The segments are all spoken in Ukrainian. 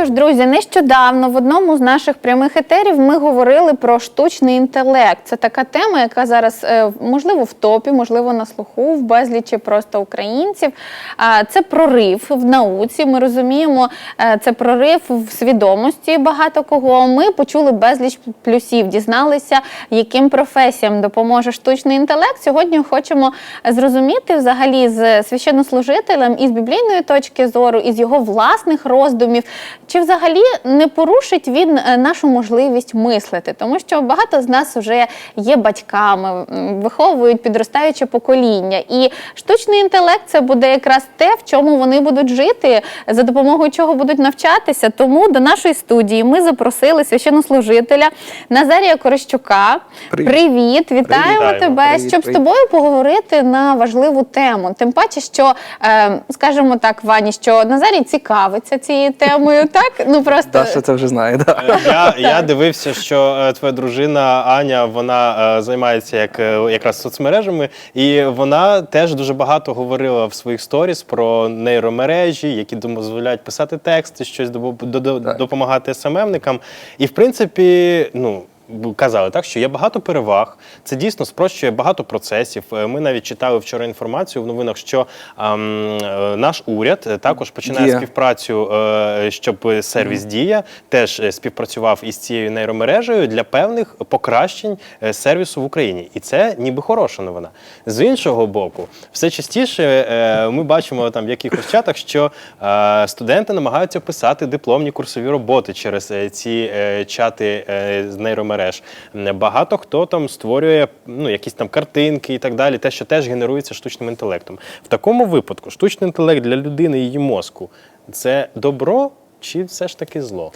що ж, друзі, нещодавно в одному з наших прямих етерів ми говорили про штучний інтелект. Це така тема, яка зараз е, можливо в топі, можливо, на слуху в безлічі просто українців. Це прорив в науці. Ми розуміємо, е, це прорив в свідомості багато кого. Ми почули безліч плюсів, дізналися, яким професіям допоможе штучний інтелект. Сьогодні хочемо зрозуміти взагалі з священнослужителем із біблійної точки зору, із його власних роздумів, чи взагалі не порушить він е, нашу можливість мислити, тому що багато з нас вже є батьками, виховують підростаюче покоління, і штучний інтелект це буде якраз те, в чому вони будуть жити, за допомогою чого будуть навчатися. Тому до нашої студії ми запросили священнослужителя Назарія Корощука. Привіт. Привіт, вітаємо Вітаємо. тебе, Привіт, щоб з тобою поговорити на важливу тему. Тим паче, що е, скажімо так, Вані, що Назарій цікавиться цією темою, так? Ну просто Даша це вже знає. Да. Е, Я, я дивився, що е, твоя дружина Аня вона е, займається як е, якраз соцмережами, і вона теж дуже багато говорила в своїх сторіс про нейромережі, які дозволяють писати тексти, щось до- до- до- допомагати СММникам. І в принципі, ну. Казали так, що є багато переваг. Це дійсно спрощує багато процесів. Е, Ми навіть читали вчора інформацію в новинах, що ем, наш уряд е, також починає Дія. співпрацю, е, щоб сервіс Дія теж співпрацював із цією нейромережею для певних покращень сервісу в Україні. І це ніби хороша новина. З іншого боку, все частіше е, ми бачимо там в якихось чатах, що е, студенти намагаються писати дипломні курсові роботи через ці е, чати е, з нейромереж. М, Багато хто там створює ну, якісь там картинки і так далі, те, що теж генерується штучним інтелектом. В такому випадку штучний інтелект для людини і її мозку це добро чи все ж таки зло?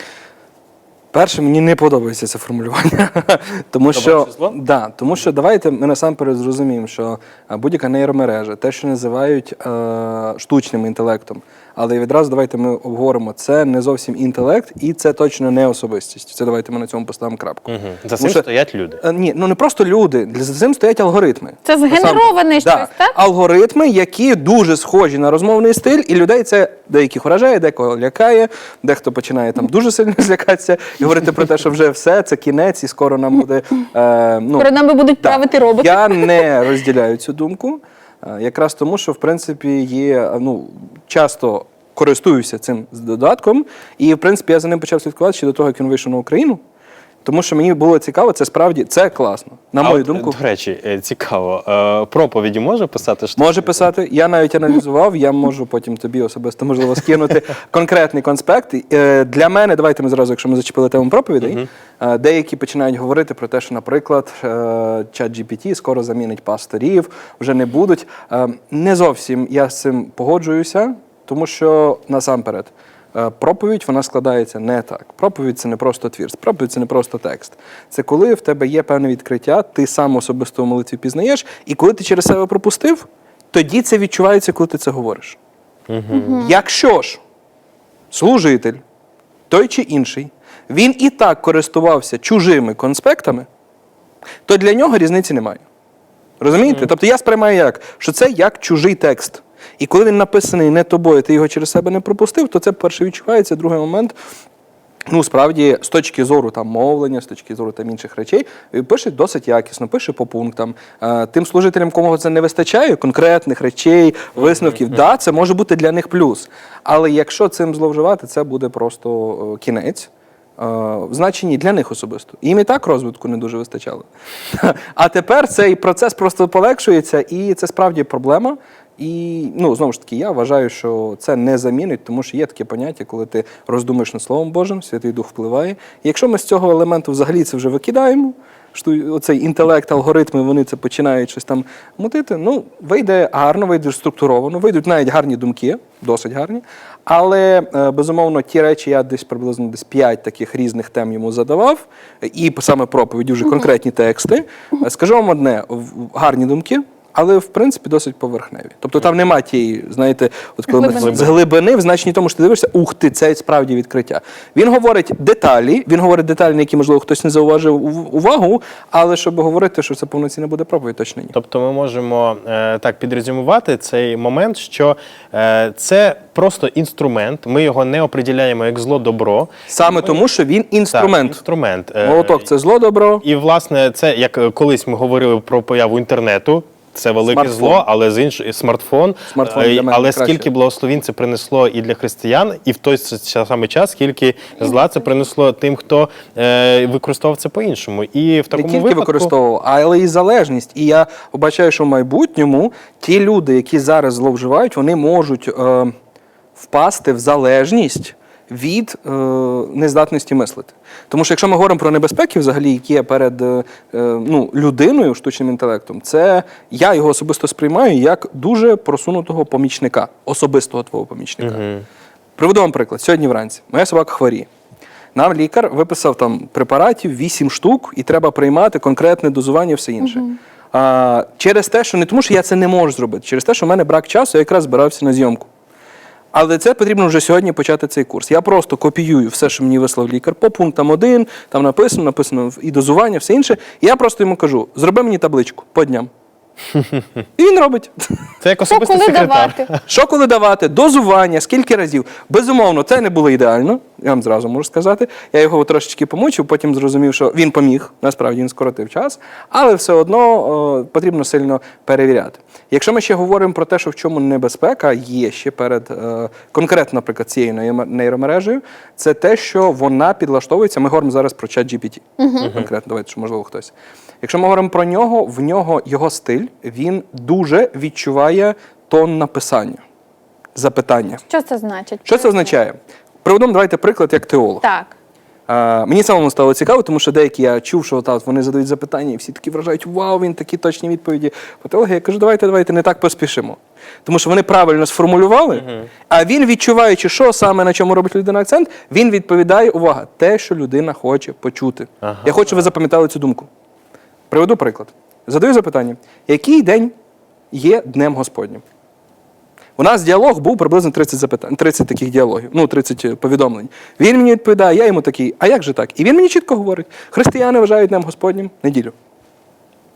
Перше, мені не подобається це формулювання. тому, що, да, тому що давайте ми насамперед зрозуміємо, що будь-яка нейромережа, те, що називають е, штучним інтелектом, але відразу давайте ми обговоримо, це не зовсім інтелект і це точно не особистість. Це давайте ми на цьому поставимо крапку. Угу. За цим що- стоять люди. Е, Ні, ну не просто люди, за цим стоять алгоритми. Це згенероване щось, да. так? Алгоритми, які дуже схожі на розмовний стиль, і людей це деяких вражає, декого лякає, дехто починає там дуже сильно злякатися і говорити про те, що вже все, це кінець, і скоро нам буде. Е, ну, Перед нами будуть так. правити роботи. Я не розділяю цю думку, е, якраз тому, що в принципі є ну, часто користуюся цим додатком, і в принципі я за ним почав слідкувати ще до того, як він вийшов на Україну. Тому що мені було цікаво, це справді це класно. На А мою от, думку, До речі, е, цікаво. е, Проповіді може писати штучний Може писати. Я навіть аналізував, я можу потім тобі особисто можливо скинути конкретний конспект. Е, Для мене, давайте ми зразу, якщо ми зачепили тему проповідей, е, деякі починають говорити про те, що, наприклад, чат GPT скоро замінить пасторів, вже не будуть. Е, Не зовсім я з цим погоджуюся, тому що насамперед. Е, Проповідь вона складається не так. Проповідь це не просто твір, проповідь це не просто текст. Це коли в тебе є певне відкриття, ти сам особисто в молитві пізнаєш, і коли ти через себе пропустив, тоді це відчувається, коли ти це говориш. Якщо ж служитель, той чи інший, він і так користувався чужими конспектами, то для нього різниці немає. Розумієте? Тобто я сприймаю як, що це як чужий текст. І коли він написаний не тобою, ти його через себе не пропустив, то це перше відчувається. Другий момент. Ну, справді, з точки зору там мовлення, з точки зору там інших речей, е, пише досить якісно, пише по пунктам. Е, Тим служителям, кому це не вистачає, конкретних речей, висновків, да, це може бути для них плюс. Але якщо цим зловживати, це буде просто е, кінець. В значенні для них особисто. Їм і так розвитку не дуже вистачало. А тепер цей процес просто полегшується, і це справді проблема. І ну знову ж таки, я вважаю, що це не замінить, тому що є таке поняття, коли ти роздумуєш над Словом Божим, Святий Дух впливає. І якщо ми з цього елементу взагалі це вже викидаємо, що оцей інтелект, алгоритми, вони це починають щось там мутити. Ну, вийде гарно, вийде структуровано, вийдуть навіть гарні думки, досить гарні. Але е, безумовно, ті речі я десь приблизно десь 5 таких різних тем йому задавав, і саме проповіді, вже конкретні тексти. Скажу вам одне: гарні думки. Але в принципі досить поверхневі. Тобто там нема тієї, знаєте, от коли ми Глибини. з глибини в значенні тому, що ти дивишся, ух ти, це справді відкриття. Він говорить деталі, він говорить деталі, на які, можливо, хтось не зауважив увагу, але щоб говорити, що це повноцінна буде проповідь, точно ні. Тобто ми можемо е, так підрезюмувати цей момент, що е, це просто інструмент. Ми його не оприділяємо як зло добро. Саме тому, що він Так, інструмент. інструмент. Е, Молоток це зло, добро. І власне, це як е, колись ми говорили про появу інтернету. Це велике Смартфон. зло, але з іншого смартфон. Смартфон Е, для мене але краще. скільки благословінь це принесло і для християн, і в той самий час скільки зла це принесло тим, хто е, використовував це по-іншому. І в не такому тільки випадку використовував, але і залежність. І я побачаю, що в майбутньому ті люди, які зараз зловживають, вони можуть е, впасти в залежність від е, нездатності мислити. Тому що якщо ми говоримо про небезпеки, взагалі, які є перед е, е, ну, людиною, штучним інтелектом, це я його особисто сприймаю як дуже просунутого помічника, особистого твого помічника. Приведу вам приклад. Сьогодні вранці моя собака хворіє. Нам лікар виписав там препаратів 8 штук, і треба приймати конкретне дозування, все інше. А, через те, що не тому, що я це не можу зробити, через те, що в мене брак часу, я якраз збирався на зйомку. Але це потрібно вже сьогодні почати цей курс. Я просто копіюю все, що мені вислав лікар, по пунктам один, там написано, написано і дозування, все інше. Я просто йому кажу: зроби мені табличку по дням. І він робить. це як Що коли секретар. давати? Що коли давати? Дозування, скільки разів? Безумовно, це не було ідеально, я вам зразу можу сказати. Я його трошечки помучив, потім зрозумів, що він поміг, насправді він скоротив час, але все одно о, потрібно сильно перевіряти. Якщо ми ще говоримо про те, що в чому небезпека є ще перед е, конкретно, наприклад, цією нейроме- нейромережею, це те, що вона підлаштовується. Ми говоримо зараз про чат GPT. Конкретно, давайте, що можливо хтось. Якщо ми говоримо про нього, в нього його стиль, він дуже відчуває тон написання, запитання. Що це значить? Що це означає? Приведемо, давайте приклад як теолог. Так. А, мені самому стало цікаво, тому що деякі я чув, що от вони задають запитання, і всі такі вражають, вау, він такі точні відповіді. По теології я кажу, давайте, давайте не так поспішимо. Тому що вони правильно сформулювали, а він, відчуваючи, що саме на чому робить людина акцент, він відповідає, увага, те, що людина хоче почути. Ага. Я хочу, щоб ви запам'ятали цю думку. Приведу приклад. Задаю запитання: який день є Днем Господнім? У нас діалог був приблизно 30 запитань, 30 таких діалогів, ну 30 повідомлень. Він мені відповідає, я йому такий, а як же так? І він мені чітко говорить: християни вважають Днем Господнім неділю.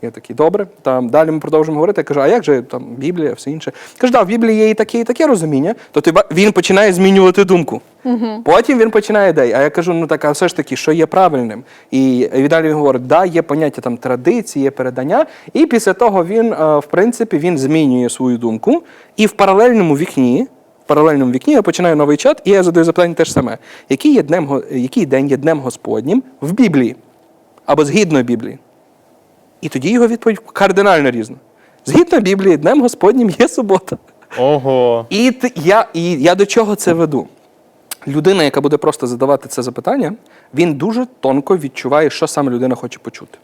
Я такий, добре. Там далі ми продовжуємо говорити. Я кажу, а як же там Біблія, все інше? Каже, да, в Біблії є і таке, і таке розуміння. То ти він починає змінювати думку. Потім він починає ідеї. А я кажу, ну так, а все ж таки, що є правильним? І, і далі він говорить, да, є поняття там традиції, є передання. І після того він, е, в принципі, він змінює свою думку. І в паралельному вікні. В паралельному вікні я починаю новий чат, і я задаю запитання те ж саме. Який, є днем, який день є днем Господнім в Біблії? Або згідно Біблії? І тоді його відповідь кардинально різна. Згідно Біблії, Днем Господнім є субота. Ого. І я, і я до чого це веду? Людина, яка буде просто задавати це запитання, він дуже тонко відчуває, що саме людина хоче почути.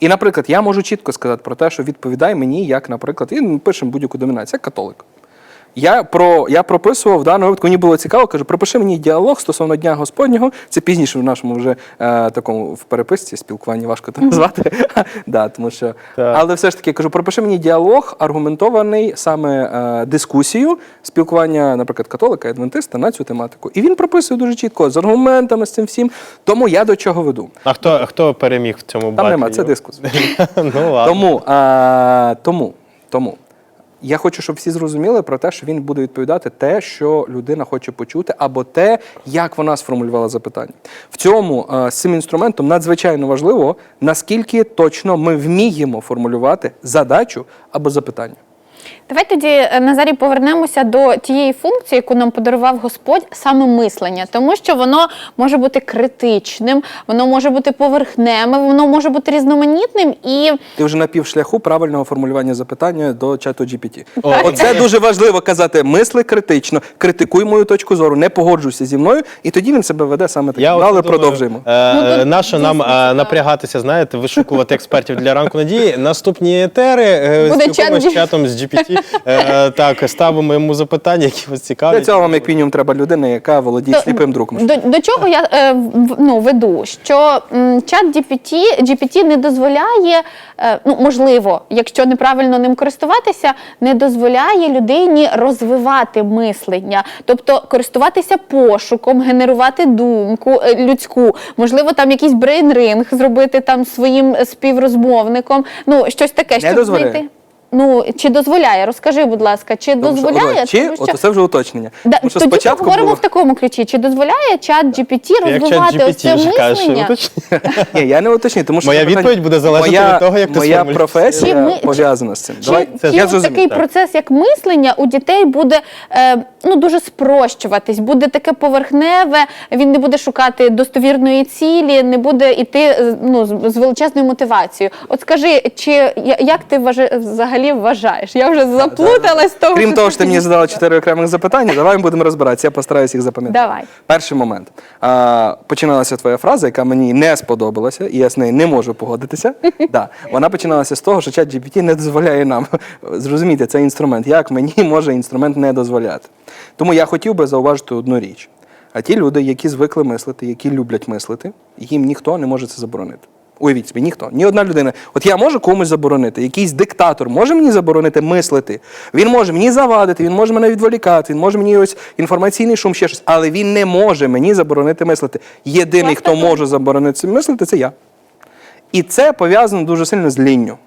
І, наприклад, я можу чітко сказати про те, що відповідай мені, як, наприклад, і ми пишемо будь-яку домінацію, як католик. Я, про, я прописував в даному випадку, мені було цікаво, кажу, пропиши мені діалог стосовно Дня Господнього. Це пізніше в нашому вже е, такому в переписці, спілкуванні важко це назвати. да, тому що, Так. але все ж таки я кажу, пропиши мені діалог, аргументований саме е, дискусію, спілкування, наприклад, католика адвентиста на цю тематику. І він прописує дуже чітко з аргументами, з цим всім. Тому я до чого веду. А хто, хто переміг в цьому батлі? Там нема, це дискус. ну ладно. Тому, а, тому, тому я хочу, щоб всі зрозуміли про те, що він буде відповідати те, що людина хоче почути, або те, як вона сформулювала запитання. В цьому з цим інструментом надзвичайно важливо, наскільки точно ми вміємо формулювати задачу або запитання. Давай тоді, е, Назарій, повернемося до тієї функції, яку нам подарував Господь, саме мислення, тому що воно може бути критичним, воно може бути поверхневим, воно може бути різноманітним і Ти вже на півшляху правильного формулювання запитання до чату GPT. О, Оце дуже важливо казати. Мисли критично, критикуй мою точку зору, не погоджуйся зі мною, і тоді він себе веде саме так. Я Ну, от але думаю, продовжуємо. Е, Ну, тут нащо нам е, напрягатися, знаєте, вишукувати експертів для ранку надії. Наступні етери е, Буде спілкуємось чат з чатом з GPT. Е, так, ставимо йому запитання, які вас Для цього вам, як мінімум, треба людина, яка володіє сліпим друком. До, до чого я е, в- ну, веду? Що м, чат GPT, GPT не дозволяє, е, ну можливо, якщо неправильно ним користуватися, не дозволяє людині розвивати мислення, тобто користуватися пошуком, генерувати думку е, людську, можливо, там якийсь брейнринг зробити там своїм співрозмовником. Ну щось таке, щоб дозволяє. знайти. Ну чи дозволяє? Розкажи, будь ласка, чи Тому що, дозволяє? от, чи, Тому що- от це вже уточнення. Да, Тому що тоді спочатку поговоримо було... в такому ключі. Чи дозволяє чат GPT розвивати ось це GPT вже каже, мислення? Ні, я не уточню, тому що Моя відповідь буде залежати моя, від того, як ти моя професія Чи ми- пов'язана з цим. Чи, Давай, чи я зрозумів. такий так. процес, як мислення, у дітей буде е, ну, дуже спрощуватись, буде таке поверхневе, він не буде шукати достовірної цілі, не буде йти е, ну, з, величезною мотивацією. От скажи, чи як ти вважа, взагалі вважаєш? Я вже заплуталась того. Крім того, що ти мені задала чотири окремих запитання, давай ми будемо розбиратися. Я постараюся їх запам'ятати. Давай. Перший момент. А, починалася твоя фраза, яка мені не сподобалася, і я з нею не можу погодитися. да. Вона починалася з того, що чат GPT не дозволяє нам. Зрозуміти, це інструмент. Як мені може інструмент не дозволяти? Тому я хотів би зауважити одну річ. А ті люди, які звикли мислити, які люблять мислити, їм ніхто не може це заборонити. Уявіть собі, ніхто, ні одна людина. От я можу комусь заборонити, якийсь диктатор може мені заборонити мислити. Він може мені завадити, він може мене відволікати, він може мені ось інформаційний шум, ще щось, але він не може мені заборонити мислити. Єдиний, хто може заборонити мислити, це я. І це пов'язано дуже сильно з лінню.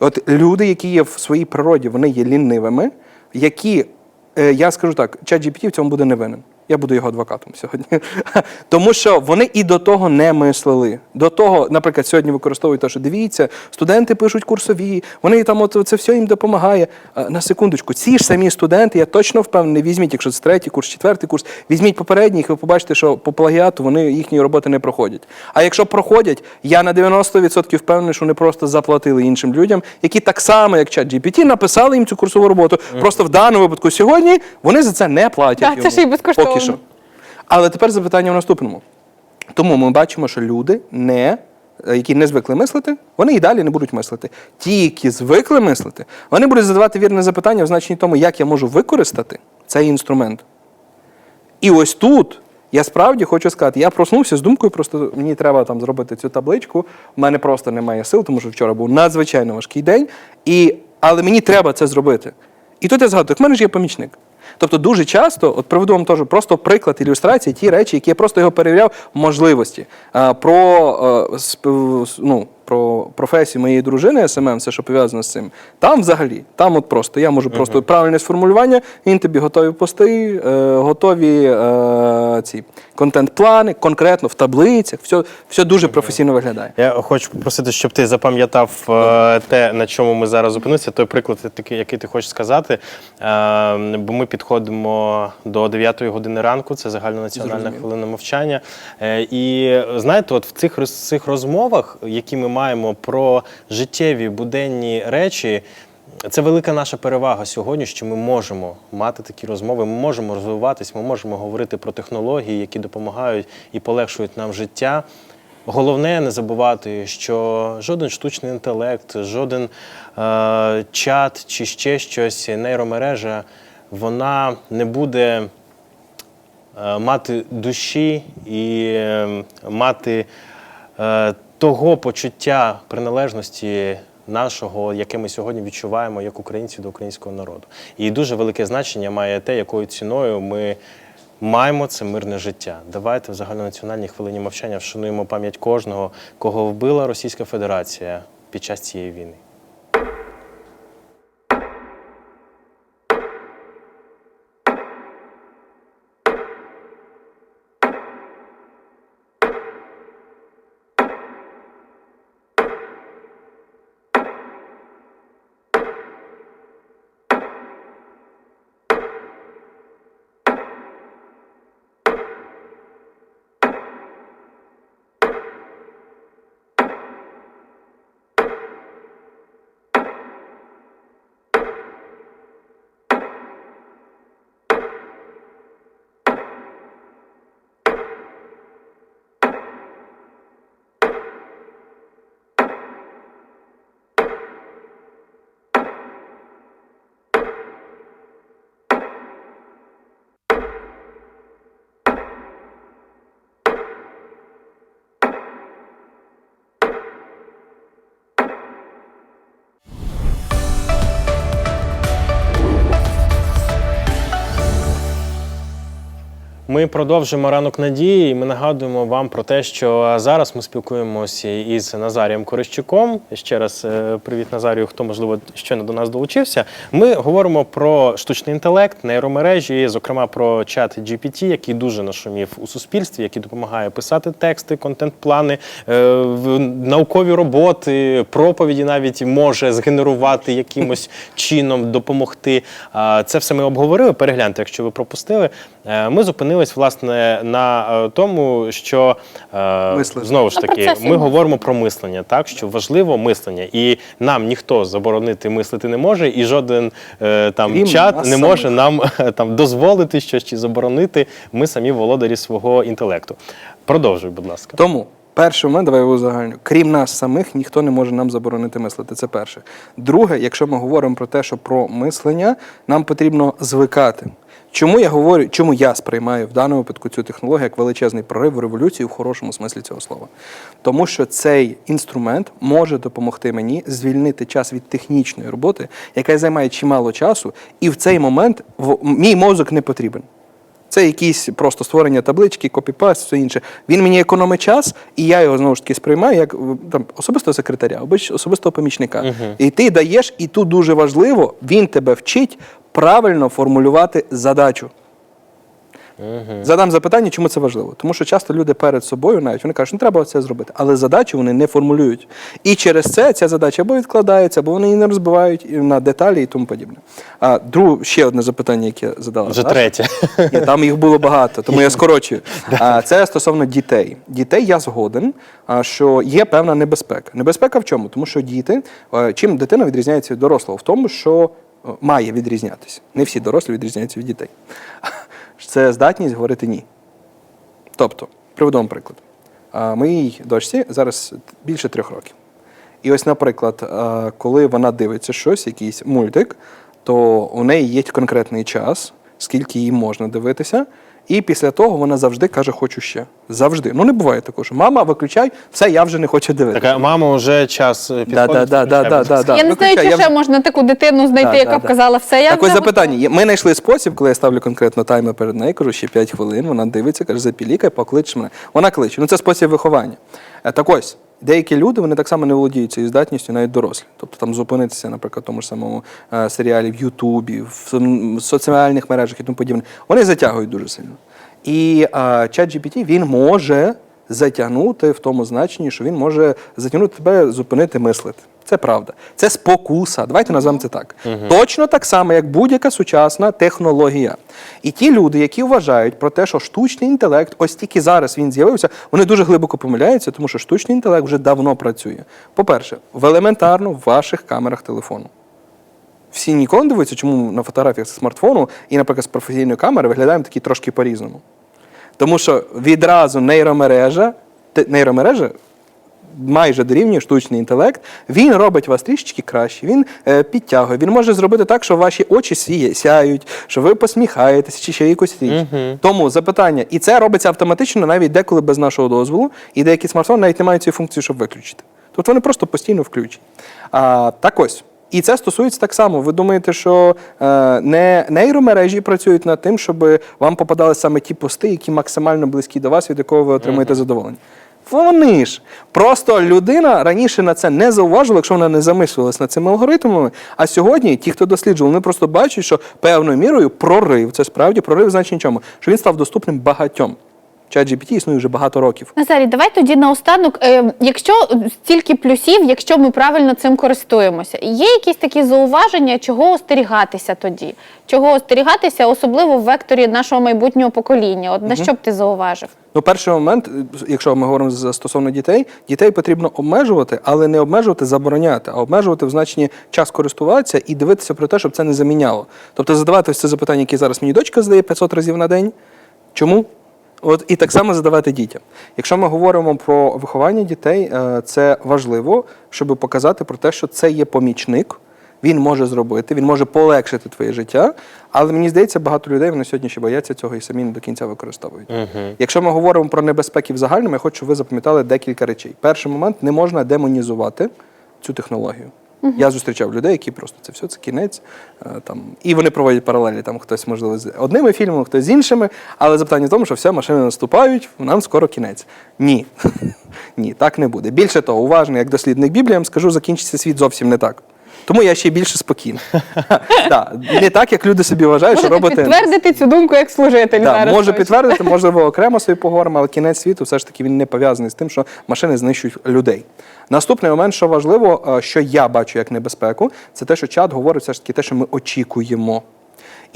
От люди, які є в своїй природі, вони є лінивими, які, е, я скажу так, чат GPT в цьому буде не винен. Я буду його адвокатом сьогодні. Тому що вони і до того не мислили. До того, наприклад, сьогодні використовують те, що дивіться, студенти пишуть курсові, вони там от це все їм допомагає. На секундочку, ці ж самі студенти, я точно впевнений, візьміть, якщо це третій курс, четвертий курс, візьміть попередніх, і ви побачите, що по плагіату вони їхні роботи не проходять. А якщо проходять, я на 90% впевнений, що вони просто заплатили іншим людям, які так само, як чат GPT, написали їм цю курсову роботу. Просто в даному випадку сьогодні вони за це не платять. Так, це ще й безкоштовно. Що. Але тепер запитання в наступному. Тому ми бачимо, що люди, не, е, які не звикли мислити, вони і далі не будуть мислити. Ті, які звикли мислити, вони будуть задавати вірне запитання в значенні тому, як я можу використати цей інструмент. І ось тут я справді хочу сказати, я проснувся з думкою, просто мені треба там зробити цю табличку. У мене просто немає сил, тому що вчора був надзвичайно важкий день, і, але мені треба це зробити. І тут я згадую, в мене ж є помічник. Тобто дуже часто, от приведу вам теж просто приклад ілюстрації, ті речі, які я просто його перевіряв, можливості. Про, е, ну, про професію моєї дружини СММ, все, що пов'язано з цим, там взагалі, там от просто я можу просто правильне сформулювання, він тобі готові пости, е, готові е, ці контент-плани, конкретно в таблицях, все, все дуже професійно виглядає. Я хочу попросити, щоб ти запам'ятав е, те, на чому ми зараз зупинилися, той приклад, який ти хочеш сказати. Е, Бо ми підходимо до 9 години ранку, це загальнонаціональна хвилина мовчання. Е, І знаєте, от в цих, цих розмовах, які ми маємо про життєві буденні речі. Це велика наша перевага сьогодні, що ми можемо мати такі розмови, ми можемо розвиватись, ми можемо говорити про технології, які допомагають і полегшують нам життя. Головне не забувати, що жоден штучний інтелект, жоден е, чат чи ще щось, нейромережа, вона не буде е, мати душі і е, мати е, того почуття приналежності нашого, яке ми сьогодні відчуваємо як українці до українського народу. І дуже велике значення має те, якою ціною ми маємо це мирне життя. Давайте в загальнонаціональній хвилині мовчання вшануємо пам'ять кожного, кого вбила Російська Федерація під час цієї війни. Ми продовжуємо ранок надії. і Ми нагадуємо вам про те, що зараз ми спілкуємося із Назарієм Корищуком. Ще раз е, привіт Назарію, хто можливо щойно до нас долучився. Ми говоримо про штучний інтелект, нейромережі, зокрема про чат GPT, який дуже нашумів у суспільстві, який допомагає писати тексти, контент-плани, е, наукові роботи, проповіді навіть може згенерувати якимось чином, допомогти. Це все ми обговорили. Перегляньте, якщо ви пропустили. Е, Ми зупинились власне на е, тому, що мислення. Знову ж таки ми говоримо про мислення, так що важливо мислення, і нам ніхто заборонити мислити не може, і жоден е, там Крім чат не може самих. нам е, там дозволити щось чи заборонити. Ми самі володарі свого інтелекту. Продовжуй, будь ласка. Тому перший момент, давай я узагальню. Крім нас самих, ніхто не може нам заборонити мислити. Це перше. Друге, якщо ми говоримо про те, що про мислення, нам потрібно звикати. Чому я говорю, чому я сприймаю в даному випадку цю технологію як величезний прорив в революцію в хорошому смислі цього слова? Тому що цей інструмент може допомогти мені звільнити час від технічної роботи, яка займає чимало часу, і в цей момент в- мій мозок не потрібен. Це якісь просто створення таблички, копіпаст, все інше. Він мені економить час, і я його знову ж таки сприймаю як там особистого секретаря, особистого помічника. І ти даєш, і тут дуже важливо, він тебе вчить правильно формулювати задачу. Задам запитання, чому це важливо? Тому що часто люди перед собою навіть вони кажуть, що не треба це зробити, але задачу вони не формулюють. І через це ця задача або відкладається, або вони її не розбивають на деталі і тому подібне. А друге, ще одне запитання, яке задала. Вже третє. Ні, там їх було багато, тому я скорочую. А, Це стосовно дітей. Дітей я згоден, що є певна небезпека. Небезпека в чому? Тому що діти, е, чим дитина відрізняється від дорослого? В тому, що е, має відрізнятися. Не всі дорослі відрізняються від дітей. Це здатність говорити ні. Тобто, приведу вам приклад. Моїй дочці зараз більше трьох років. І ось, наприклад, коли вона дивиться щось, якийсь мультик, то у неї є конкретний час, скільки їй можна дивитися. І після того вона завжди каже, хочу ще. Завжди. Ну не буває такого, що мама, виключай, все, я вже не хочу дивитися. Така мама, вже час е, підходить. Да, да, да, да, да, да. я не знаю, чи ще можна таку дитину знайти, Да, яка б да. казала все. Я Так ось запитання. Ми знайшли спосіб, коли я ставлю конкретно таймер перед нею, кажу, ще 5 хвилин, вона дивиться, каже, запілікай, поклич мене. Вона кличе. Ну це спосіб виховання. Е, Так ось, деякі люди вони так само не володіють цією здатністю, навіть дорослі. Тобто там зупинитися, наприклад, в тому ж самому е, серіалі в Ютубі, в соціальних мережах і тому подібне. Вони затягують дуже сильно. І чат GPT він може затягнути в тому значенні, що він може затягнути тебе, зупинити мислити. Це правда. Це спокуса. Давайте назвемо це так. Точно так само, як будь-яка сучасна технологія. І ті люди, які вважають про те, що штучний інтелект, ось тільки зараз він з'явився, вони дуже глибоко помиляються, тому що штучний інтелект вже давно працює. По-перше, в елементарно в ваших камерах телефону. Всі ніколи не дивуються, чому на фотографіях з смартфону і, наприклад, з професійної камери виглядаємо такі трошки по-різному. Тому що відразу нейромережа, нейромережа майже дорівнює штучний інтелект, він робить вас трішечки краще, він е, підтягує, він може зробити так, що ваші очі сіє, сяють, що ви посміхаєтеся чи ще якусь річ. Тому запитання, і це робиться автоматично навіть деколи без нашого дозволу, і деякі смартфони навіть не мають цієї функції, щоб виключити. Тобто вони просто постійно включені. А, так ось. І це стосується так само. Ви думаєте, що е, не нейромережі працюють над тим, щоб вам попадали саме ті пости, які максимально близькі до вас, від якого ви отримуєте задоволення. Вони ж просто людина раніше на це не зауважила, якщо вона не замислювалася над цими алгоритмами. А сьогодні ті, хто досліджував, вони просто бачать, що певною мірою прорив, це справді прорив значить чому, що він став доступним багатьом. ChatGPT існує вже багато років. Назарій, давай тоді наостанок. Е, якщо стільки плюсів, якщо ми правильно цим користуємося, є якісь такі зауваження, чого остерігатися тоді? Чого остерігатися, особливо в векторі нашого майбутнього покоління? От на що б ти зауважив? Ну, перший момент, якщо ми говоримо за- стосовно дітей, дітей потрібно обмежувати, але не обмежувати, забороняти, а обмежувати в значенні час користуватися і дивитися про те, щоб це не заміняло. Тобто задавати ось це запитання, яке зараз мені дочка задає 500 разів на день. Чому? От і так само задавати дітям. Якщо ми говоримо про виховання дітей, е, це важливо, щоб показати про те, що це є помічник. Він може зробити, він може полегшити твоє життя, але мені здається, багато людей вони сьогодні ще бояться цього і самі не до кінця використовують. Якщо ми говоримо про небезпеки в загальному, я хочу, щоб ви запам'ятали декілька речей. Перший момент не можна демонізувати цю технологію. Я зустрічав людей, які просто це все, це кінець. е, Там, і вони проводять паралелі. Там хтось, можливо, з одними фільмами, хтось з іншими. Але запитання в тому, що все, машини наступають, нам скоро кінець. Ні. Ні, так не буде. Більше того, уважно, як дослідник Біблії, скажу, закінчиться світ зовсім не так. Тому я ще більше спокійний. Да, Не так, як люди собі вважають, що робити. підтвердити цю думку як служитель Да, зараз. можу точно. підтвердити, можливо, окремо собі поговоримо, але кінець світу все ж таки він не пов'язаний з тим, що машини знищують людей. Наступний момент, що важливо, е, що я бачу як небезпеку, це те, що чат говорить все ж таки те, що ми очікуємо.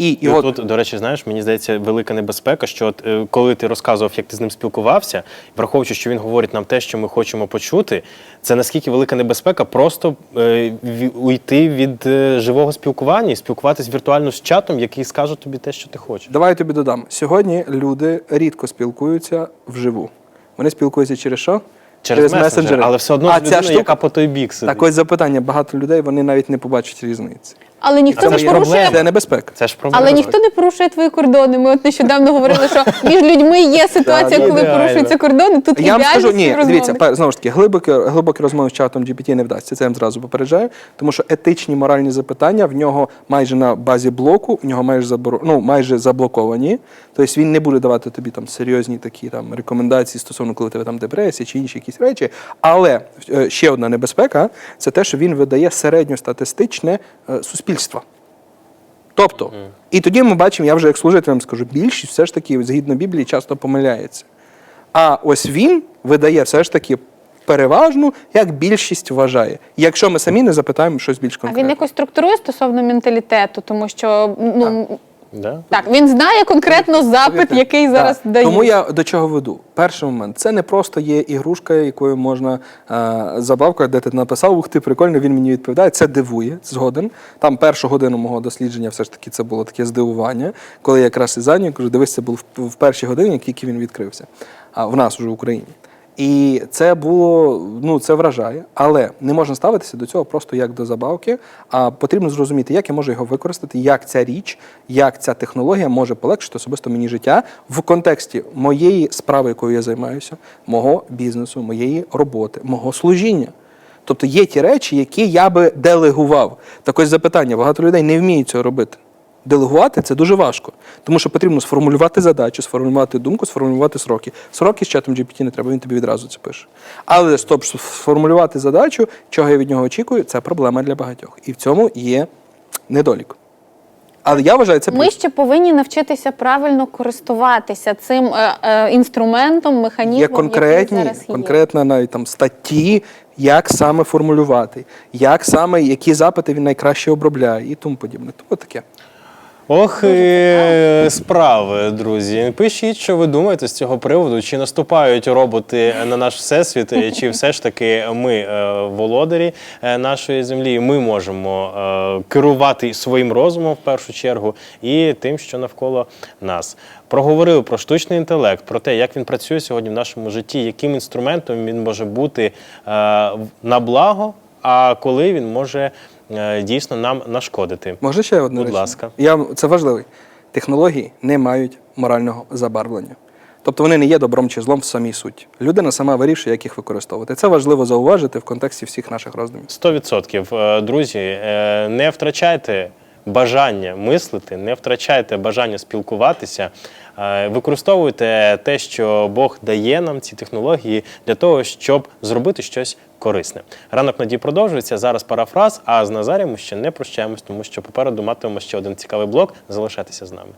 І, і, І от, тут, до речі, знаєш, мені здається, велика небезпека, що от, е, коли ти розказував, як ти з ним спілкувався, враховуючи, що він говорить нам те, що ми хочемо почути, це наскільки велика небезпека просто е, уйти від е, живого спілкування і спілкуватись віртуально з чатом, який скаже тобі те, що ти хочеш. давай я тобі додам. Сьогодні люди рідко спілкуються вживу. Вони спілкуються через що? Через, месенджер, але все одно а людиною, штука, яка по той бік сидить. так ось запитання, багато людей вони навіть не побачать різниці. Але ніхто Це не порушує. це небезпека. Це ж проблема. Але ніхто не порушує твої кордони. Ми от нещодавно говорили, що між людьми є ситуація, Да, коли порушуються кордони. Тут Я вам скажу, ні, дивіться, знову ж таки, глибокі, глибокі розмови з чатом GPT не вдасться. Це я вам зразу попереджаю, тому що етичні моральні запитання в нього майже на базі блоку, в нього майже заборо... ну, майже заблоковані. Тобто він не буде давати тобі там серйозні такі там рекомендації стосовно, коли тебе там депресія чи інші якісь речі. Але е, ще одна небезпека це те, що він видає середньостатистичне е, суспільство. Тобто, і тоді ми бачимо, я вже як служитель вам скажу, більшість все ж таки, згідно Біблії, часто помиляється. А ось він видає все ж таки переважну, як більшість вважає. Якщо ми самі не запитаємо щось більш А він якось структурує стосовно менталітету, тому що ну Да? так він знає конкретно запит, який зараз дає. Тому я до чого веду. Перший момент це не просто є ігрушка, якою можна е, забавка, де ти написав, ух ти, прикольно, він мені відповідає. Це дивує згоден. Там першу годину мого дослідження все ж таки це було таке здивування, коли я якраз і зайняв, кажу, дивись, це було в, в першій годині, тільки він відкрився. А в нас уже в Україні. І це було, ну це вражає, але не можна ставитися до цього просто як до забавки, а потрібно зрозуміти, як я можу його використати, як ця річ, як ця технологія може полегшити особисто мені життя в контексті моєї справи, якою я займаюся, мого бізнесу, моєї роботи, мого служіння. Тобто є ті речі, які я би делегував. Так ось запитання, багато людей не вміють цього робити. Делегувати це дуже важко, тому що потрібно сформулювати задачу, сформулювати думку, сформулювати сроки. Сроки з чатом GPT не треба, він тобі відразу це пише. Але стоп, сформулювати задачу, чого я від нього очікую, це проблема для багатьох. І в цьому є недолік. Але я вважаю, це Ми плюс. ще повинні навчитися правильно користуватися цим е, е, інструментом, механізмом, Є конкретні, який зараз є. конкретно навіть там статті, як саме формулювати, як саме, які запити він найкраще обробляє і тому подібне. Тому таке. Ох, і справи, друзі. Пишіть, що ви думаєте з цього приводу, чи наступають роботи на наш всесвіт, чи все ж таки ми е, володарі е, нашої землі, ми можемо е, керувати своїм розумом в першу чергу і тим, що навколо нас. Проговорили про штучний інтелект, про те, як він працює сьогодні в нашому житті, яким інструментом він може бути на благо, а коли він може дійсно нам нашкодити. Може ще одне Будь речі? ласка. Я, це важливий. Технології не мають морального забарвлення. Тобто вони не є добром чи злом в самій суті. Людина сама вирішує, як їх використовувати. Це важливо зауважити в контексті всіх наших роздумів. 100%. Е, Друзі, е, не втрачайте бажання мислити, не втрачайте бажання спілкуватися. Е, Використовуйте те, що Бог дає нам ці технології для того, щоб зробити щось корисне. Ранок надії продовжується. Зараз парафраз, а з Назарієм ще не прощаємось, тому що попереду матимемо ще один цікавий блок. Залишайтеся з нами.